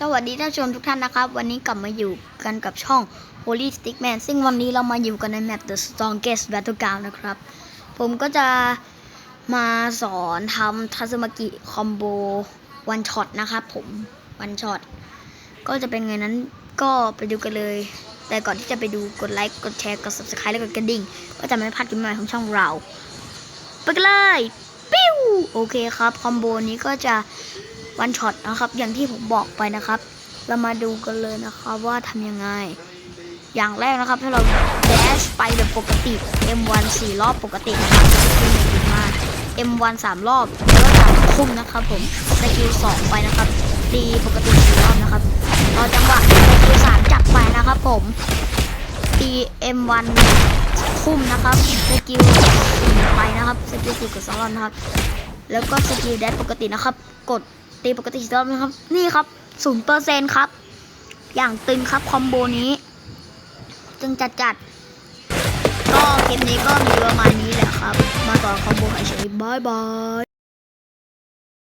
สวัสดีท่านผู้ชมทุกท่านนะครับ วันนี้กลับมาอยู่กันกับช่อง Holy Stickman ซึ่งวันนี้เรามาอยู่กันในแมป The Strongest Battleground นะครับ ผมก็จะมาสอนทำทัซมากิคอมโบวันช็อตนะครับผมวันช็อตก็จะเป็นไงนั้นก็ไปดูกันเลย แต่ก่อนที่จะไปดูกดไลค์กดแชร์กด subscribe และกดกระดิ่ง ก็จะไม่พลาดคลิปใหม่ของช่องเรา ไปกันเลยปิ้วโอเคครับคอมโบนี้ก็จะ วันช็อตนะครับ อย่างที่ผมบอกไปนะครับ เรามาดูกันเลยนะครับว่าทำยังไง อย่างแรกนะครับถ้าเราแดชไปแบบปกติ M1 4 รอบปกตินะครับขึ้นมาดีมาก M1 3 รอบแล้วจับคุ้มนะครับ ผมสกิล2ไปนะครับตีปกติ4รอบนะครับรอจังหวะสกิล3จับไปนะครับผมตี M1 คุ้มนะครับสกิล4ไปนะครับสกิล4กด2รอบนะครับแล้วก็สกิลแดชปกตินะครับ กด ตีปกติสี่รอบนะครับ นี่ครับศูนย์เปอร์เซ็นครับ อย่างตึงครับคอมโบนี้ จึงจัดจัดก็คลิปนี้ก็มีประมาณนี้แหละครับ มาต่อคอมโบเฉยบายบาย